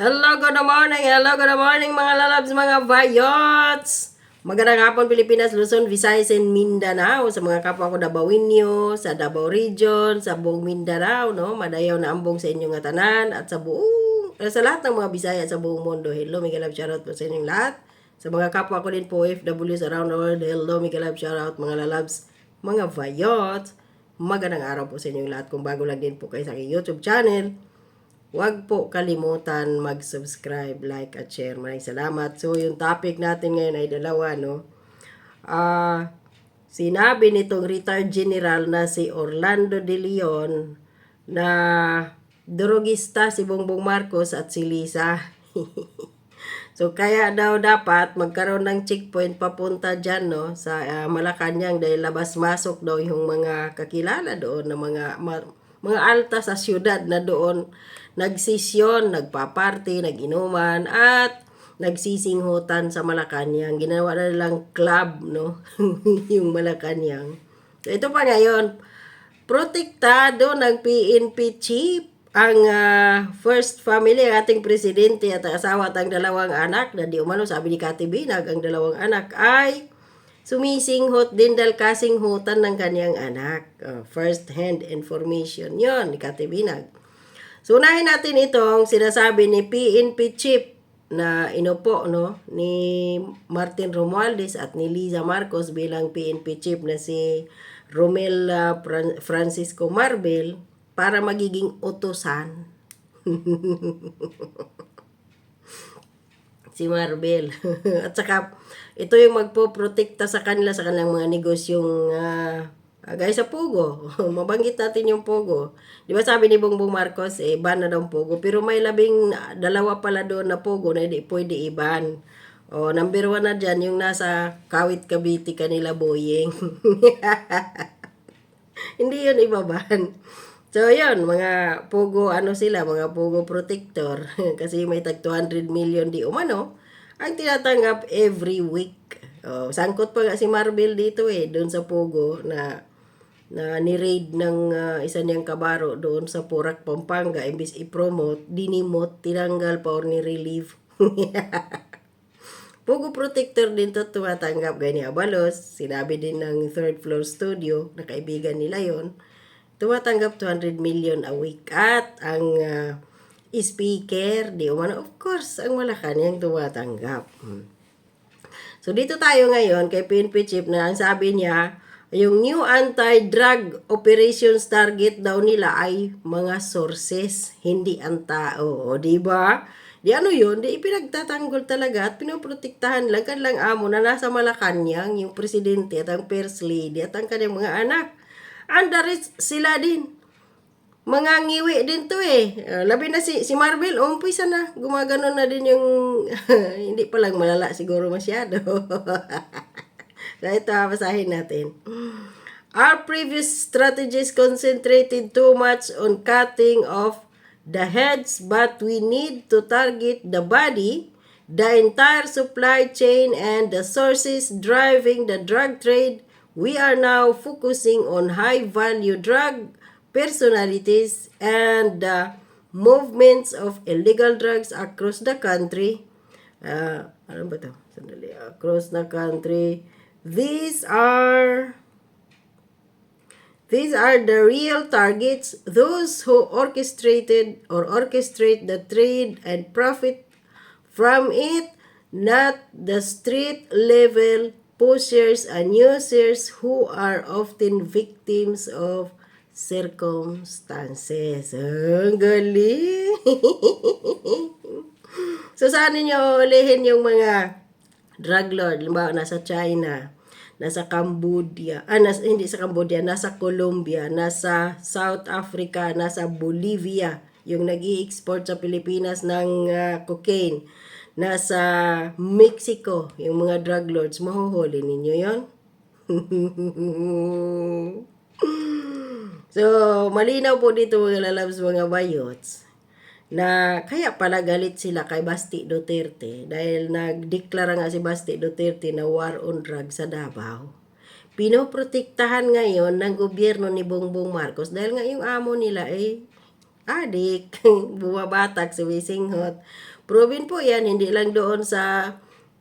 Hello, good morning. Hello, good morning mga lalabs, mga vayots. Magandang hapon Pilipinas, Luzon, Visayas, and Mindanao. Sa mga kapwa ko Dabawenyo, sa Davao Region, sa buong Mindanao, no? Madayaw na ambong sa inyong tanan at sa buong, eh, sa lahat ng mga Bisaya sa buong mundo. Hello, mega love shoutout po sa inyong lahat. Sa mga kapwa ko din po, OFWs around the world, hello, mega love shoutout mga lalabs, mga vayots. Magandang araw po sa inyong lahat. Kung bago lang din po kayo sa aking YouTube channel, Huwag po kalimutan mag-subscribe, like, at share. Maraming salamat. So, yung topic natin ngayon ay dalawa, no? Ah, sinabi nitong retired general na si Orlando De Leon na drogista si Bongbong Marcos at si Lisa. so, kaya daw dapat magkaroon ng checkpoint papunta dyan, no? Sa ah, Malacanang dahil labas-masok daw yung mga kakilala doon na mga ma- mga alta sa syudad na doon nagsisyon, nagpaparty, naginuman, at nagsisinghutan sa Malacanang. Ginawa na nilang club, no? yung Malacanang. So, ito pa ngayon, protektado ng PNP chief ang ah, first family, ang ating presidente at asawa at ang dalawang anak, na di umano, sabi ni Kati Binag, ang dalawang anak ay sumisinghot din dahil kasinghutan ng kanyang anak. Uh, first hand information yon ni Kati Binag. So unahin natin itong sinasabi ni PNP Chief na inupo no ni Martin Romualdez at ni Liza Marcos bilang PNP Chief na si Romel Fran- Francisco Marbel para magiging utusan si Marbel. At saka, ito yung magpoprotekta sa kanila sa kanilang mga negosyong uh, guys sa Pogo. Mabanggit natin yung Pogo. Di ba sabi ni Bongbong Marcos, eh, ban na daw Pogo. Pero may labing dalawa pala doon na Pogo na hindi pwede iban. O, number one na dyan, yung nasa Kawit Cavite kanila Boying. hindi yun ibaban. So, yun, mga Pogo, ano sila, mga Pogo protector. Kasi may tag 200 million di umano, ang tinatanggap every week. Oh, sangkot pa nga si Marvel dito eh, doon sa Pogo na na ni-raid ng ah, isa niyang kabaro doon sa Porac, Pampanga. Imbis i-promote, dinimot, tinanggal pa or ni-relieve. Pogo Protector din to tumatanggap gani Abalos. Sinabi din ng third floor studio na kaibigan nila yon tumatanggap 200 million a week. At ang ah, speaker, di umano, of course, ang Malacanang tumatanggap. Hmm. So dito tayo ngayon kay PNP Chief na ang sabi niya, yung new anti-drug operations target daw nila ay mga sources, hindi ang tao. O, di ba? Di ano yun, di ipinagtatanggol talaga at pinoprotektahan lang kanilang amo na nasa Malacanang, yung presidente at ang first lady at ang kanyang mga anak. Andaris sila din. Mga ngiwi din to eh. Uh, labi na si, si Marvel, umpisa na. Gumagano na din yung, hindi pa lang malala siguro masyado. ito, basahin natin. Our previous strategies concentrated too much on cutting off the heads, but we need to target the body, the entire supply chain, and the sources driving the drug trade. We are now focusing on high value drug personalities and the movements of illegal drugs across the country. Uh, ano ba to? Sandali. Across the country. These are These are the real targets, those who orchestrated or orchestrate the trade and profit from it, not the street level pushers and users who are often victims of circumstances. Ang galing! so, saan ninyo ulihin yung mga drug lord? Limbawa, nasa China, nasa Cambodia, ah, nasa, hindi sa Cambodia, nasa Colombia, nasa South Africa, nasa Bolivia, yung nag export sa Pilipinas ng ah, cocaine, nasa Mexico, yung mga drug lords, mahuhuli ninyo yon So, malinaw po dito mga lalabs mga bayots na kaya pala galit sila kay Basti Duterte dahil nagdeklara nga si Basti Duterte na war on drugs sa Davao. Pinoprotektahan ngayon ng gobyerno ni Bongbong Marcos dahil nga yung amo nila eh adik, bumabatak, sumisinghot. Proven po yan, hindi lang doon sa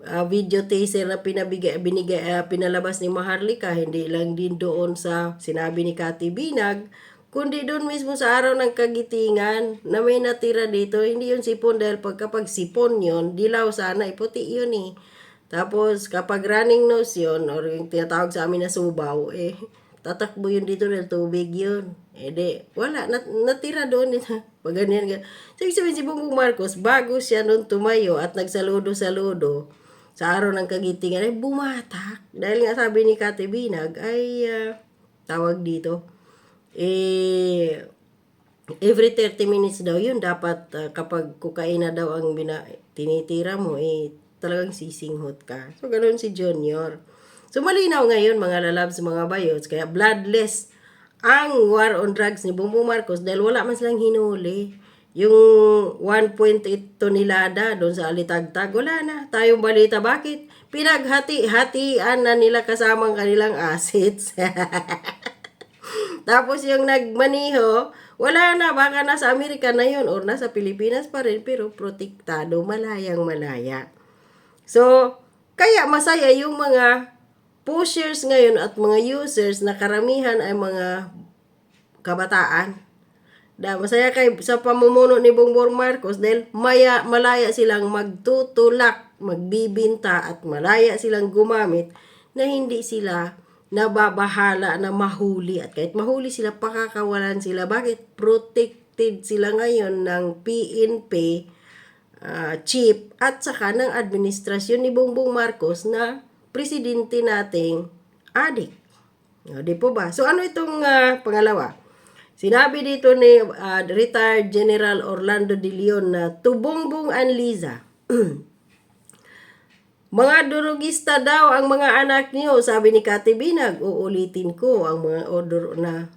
ah, video teaser na pinabigay, binigay, ah, pinalabas ni Maharlika, hindi lang din doon sa sinabi ni Kati Binag, kundi doon mismo sa araw ng kagitingan na may natira dito, hindi yun sipon dahil pag kapag sipon yun, dilaw sana, iputi yun eh. Tapos kapag running nose yun, or yung tinatawag sa amin na subaw, eh, tatakbo yun dito dahil tubig yun. Eh di, wala, nat- natira doon. Pag ganyan, ganyan. So, sabihin si Bongbong Marcos, bago siya noon tumayo at nagsaludo-saludo sa araw ng kagitingan, ay bumatak. Dahil nga sabi ni Kate Binag, ay ah, tawag dito, eh, every 30 minutes daw yun, dapat ah, kapag kukaina daw ang bina, tinitira mo, eh, talagang sisinghot ka. So, ganoon si Junior. So, malinaw ngayon, mga lalabs, mga bayots, kaya bloodless ang war on drugs ni Bongbong Marcos dahil wala man silang hinuli. Yung 1.8 tonelada doon sa Alitagtag, wala na. Tayong balita, bakit? Pinaghati-hatian na nila kasamang kanilang assets. Tapos yung nagmaniho, wala na, baka nasa Amerika na yun or nasa Pilipinas pa rin, pero protektado, malayang malaya. So, kaya masaya yung mga pushers ngayon at mga users na karamihan ay mga kabataan. Da, masaya kay sa pamumuno ni Bongbong Marcos dahil maya, malaya silang magtutulak, magbibinta at malaya silang gumamit na hindi sila nababahala na mahuli at kahit mahuli sila pakakawalan sila bakit protected sila ngayon ng PNP ah, chief at saka ng administrasyon ni Bongbong Marcos na presidente nating adik. O, di po ba? So ano itong ah, pangalawa? Sinabi dito ni ah, retired General Orlando De Leon na tubongbong ang Liza. Mga durugista daw ang mga anak niyo, sabi ni Kati Binag. Uulitin ko ang mga order na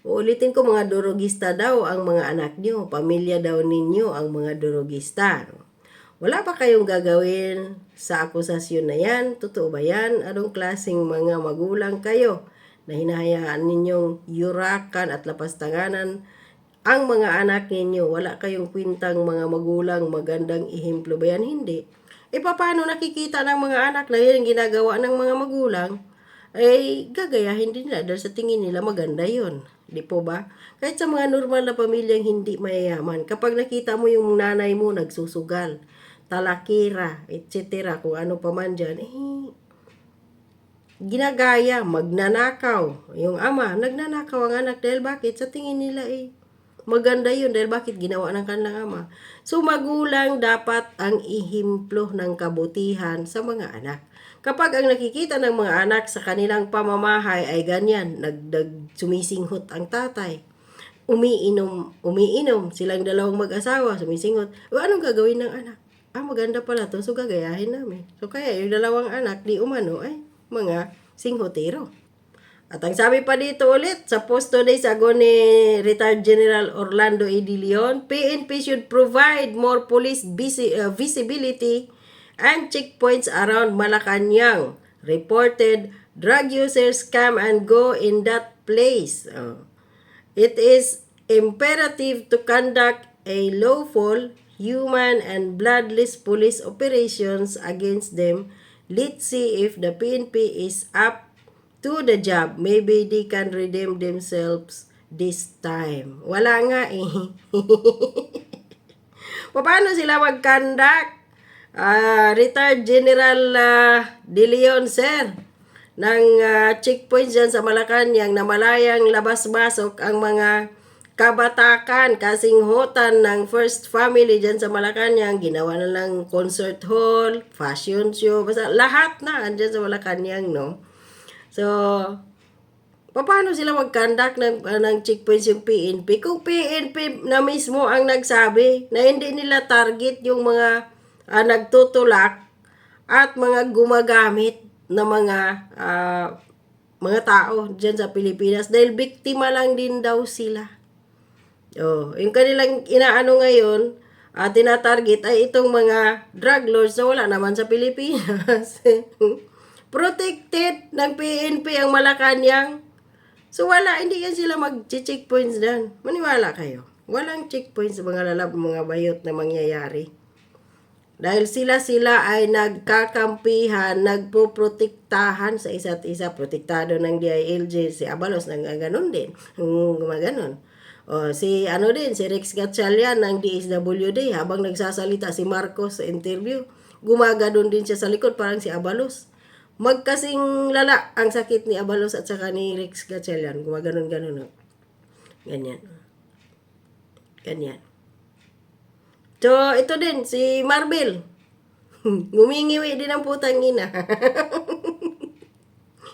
Uulitin ko mga durugista daw ang mga anak niyo, pamilya daw ninyo ang mga durugista. Wala pa kayong gagawin sa akusasyon na yan? Totoo ba yan? Anong klaseng mga magulang kayo na hinahayaan ninyong yurakan at lapastanganan ang mga anak ninyo? Wala kayong kwintang mga magulang magandang ihemplo ba yan? Hindi. E paano nakikita ng mga anak na yun ang ginagawa ng mga magulang? ay gagayahin din nila dahil sa tingin nila maganda yon Di po ba? Kahit sa mga normal na pamilyang hindi mayayaman, kapag nakita mo yung nanay mo nagsusugal, talakira, etc., kung ano pa man dyan, eh, ginagaya, magnanakaw. Yung ama, nagnanakaw ang anak dahil bakit? Sa tingin nila eh, maganda yun dahil bakit ginawa ng kanilang ama. So magulang dapat ang ihimplo ng kabutihan sa mga anak. Kapag ang nakikita ng mga anak sa kanilang pamamahay ay ganyan, nagdag sumisinghot ang tatay, umiinom, umiinom, silang dalawang mag-asawa, sumisinghot, o anong gagawin ng anak? Ah, maganda pala to, so gagayahin namin. So kaya yung dalawang anak, di umano, ay mga singhotero. At ang sabi pa dito ulit, sa post today sago ni retired General Orlando A. De Leon, PNP should provide more police visi- uh, visibility and checkpoints around Malacanang. Reported drug users come and go in that place. Oh. It is imperative to conduct a lawful, human, and bloodless police operations against them. Let's see if the PNP is up to the job. Maybe they can redeem themselves this time. Wala nga eh. Paano sila mag-conduct? Ah, retired General ah, De Leon, sir, ng ah, checkpoints dyan sa Malacanang na malayang labas-masok ang mga kabatakan, kasinghutan ng First Family dyan sa Malacanang. Ginawa na lang concert hall, fashion show, basta lahat na andyan sa Malacanang, no? So, paano sila mag-conduct ng, uh, ng checkpoints yung PNP? Kung PNP na mismo ang nagsabi na hindi nila target yung mga ah, nagtutulak at mga gumagamit na mga ah, mga tao dyan sa Pilipinas dahil biktima lang din daw sila. Oh, yung kanilang inaano ngayon, at tinatarget ay itong mga drug lords na wala naman sa Pilipinas. Protected ng PNP ang Malacanang. So wala, hindi yan sila mag-checkpoints dyan. Maniwala kayo. Walang checkpoint sa mga lalab, mga bayot na mangyayari. Dahil sila-sila ay nagkakampihan, nagpuprotektahan sa isa't isa. Protektado ng DILG, si Abalos nang ganon din. Gumaganon. O, si ano din, si Rex Gatchalian ng DSWD habang nagsasalita si Marcos sa interview. Gumaganon din siya sa likod parang si Abalos. Magkasing lala ang sakit ni Abalos at saka ni Rex Gatchalian. Gumaganon-ganon. o. Ganyan. Ganyan. So, ito din, si Marvel. Ngumingiwi din ang putang ina.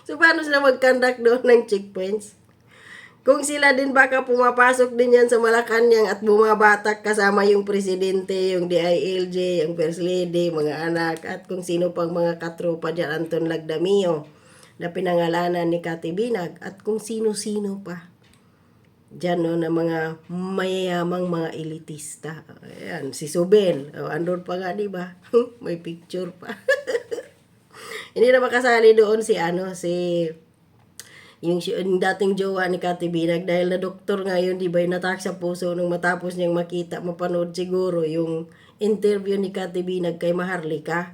so, paano sila mag-conduct doon ng checkpoints? Kung sila din baka pumapasok din yan sa Malacanang at bumabatak kasama yung presidente, yung DILG, yung First Lady, mga anak, at kung sino pang mga katropa dyan, Anton Lagdamio, na pinangalanan ni Kati Binag, at kung sino-sino pa. Diyan no, na mga mayayamang mga elitista. Ayan, si Subel. O, andun pa nga, di ba? May picture pa. Hindi na makasali doon si ano, si yung, yung dating jowa ni Kati Binag dahil na doktor ngayon, di ba, natak sa puso nung matapos niyang makita, mapanood siguro yung interview ni Kati Binag kay Maharlika.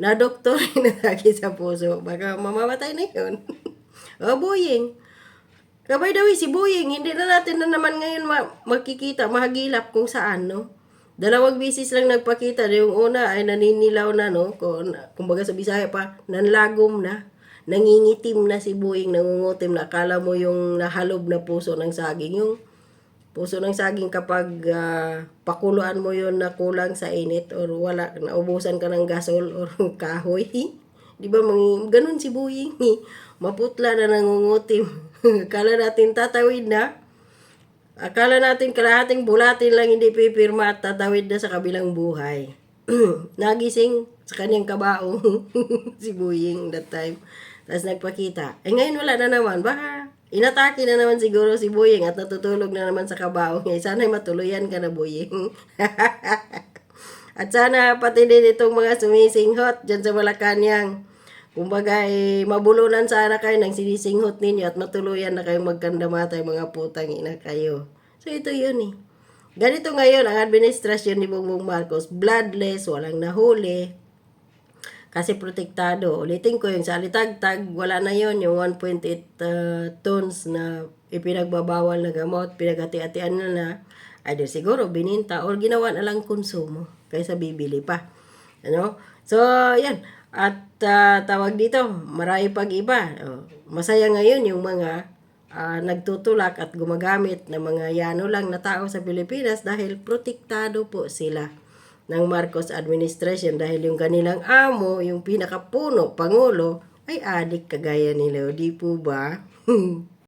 Na doktor yung natake sa puso. Baka mamamatay na yun. o, boying. Kabay daw eh, si Boying, hindi na natin na naman ngayon ma- makikita, mahagilap kung saan, no? Dalawang bisis lang nagpakita. Yung una ay naninilaw na, no? Kung, kumbaga sa Bisaya pa, nanlagom na. Nangingitim na si Boying, nangungutim na. Akala mo yung nahalob na puso ng saging. Yung puso ng saging kapag ah, pakuluan mo yon na kulang sa init or wala, naubusan ka ng gasol or kahoy. Di ba, mga, ganun si Boying. eh. Maputla na nangungutim. Akala natin tatawid na. Akala natin kalahating bulatin lang hindi pipirma at tatawid na sa kabilang buhay. Nagising sa kanyang kabao si Buying that time. Tapos nagpakita. Eh ngayon wala na naman. Baka inatake na naman siguro si Buying at natutulog na naman sa kabao niya. Sana'y matuluyan ka na Buying. at sana pati din itong mga sumisinghot dyan sa Malacanang. Kumbaga, eh, mabulunan sana kayo ng sinisinghot ninyo at matuluyan na kayong magkandamatay mga putang ina kayo. So, ito yun eh. Ganito ngayon ang administrasyon ni Bongbong Marcos, bloodless, walang nahuli, kasi protektado. Ulitin ko yung salitagtag, wala na yon yung 1.8 uh, tons na ipinagbabawal na gamot, pinaghati-hatian na na, either siguro bininta or ginawa na lang konsumo kaysa bibili pa. Ano? So, yan. At ah, tawag dito, marami pag iba. Oh, masaya ngayon yung mga ah, nagtutulak at gumagamit ng mga yano lang na tao sa Pilipinas dahil protektado po sila ng Marcos administration dahil yung kanilang amo, yung pinakapuno, pangulo, ay adik kagaya nila. O, Di po ba?